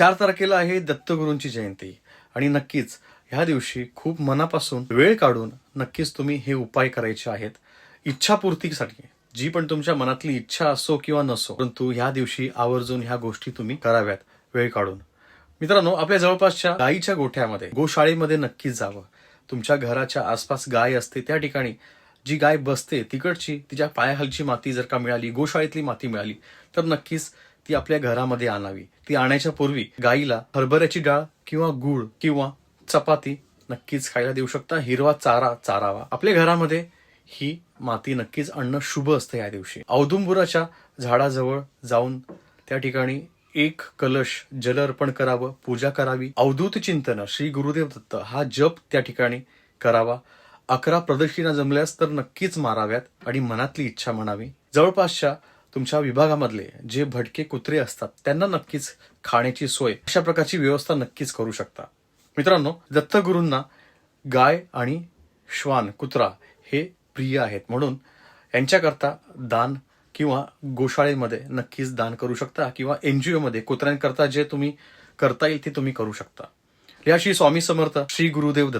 चार तारखेला आहे दत्तगुरूंची जयंती. आणि नक्कीच ह्या दिवशी खूप मनापासून वेळ काढून नक्कीच तुम्ही हे उपाय करायचे आहेत. इच्छापूर्तीसाठी जी पण तुमच्या मनातली इच्छा असो किंवा नसो परंतु ह्या दिवशी आवर्जून ह्या गोष्टी तुम्ही कराव्यात वेळ काढून. मित्रांनो आपल्या जवळपासच्या गायीच्या गोठ्यामध्ये गोशाळेमध्ये नक्कीच जावं. तुमच्या घराच्या आसपास गाय असते त्या ठिकाणी जी गाय बसते तिकडची तिच्या पायाखालची माती जर का मिळाली गोशाळेतली माती मिळाली तर नक्कीच ती आपल्या घरामध्ये आणावी. ती आणायच्या पूर्वी गायीला हरभऱ्याची डाळ किंवा गुळ किंवा चपाती नक्कीच खायला देऊ शकता. हिरवा चारा चारावा. आपल्या घरामध्ये ही माती नक्कीच आणणं शुभ असतं या दिवशी. औदुंबुराच्या झाडाजवळ जाऊन त्या ठिकाणी एक कलश जल अर्पण करावं पूजा करावी. अवधूत चिंतन श्री गुरुदेव दत्त हा जप त्या ठिकाणी करावा. अकरा प्रदक्षिणा जमल्यास तर नक्कीच माराव्यात आणि मनातली इच्छा म्हणावी. जवळपासच्या तुमच्या विभागामधले जे भटके कुत्रे असतात त्यांना नक्कीच खाण्याची सोय अशा प्रकारची व्यवस्था नक्कीच करू शकता. मित्रांनो दत्तगुरूंना गाय आणि श्वान कुत्रा हे प्रिय आहेत. म्हणून यांच्याकरता दान किंवा गोशाळेमध्ये नक्कीच दान करू शकता किंवा एनजीओ मध्ये कुत्र्यांकरता जे तुम्ही करता येईल ते तुम्ही करू शकता. या श्री स्वामी समर्थ श्री गुरुदेव दत्त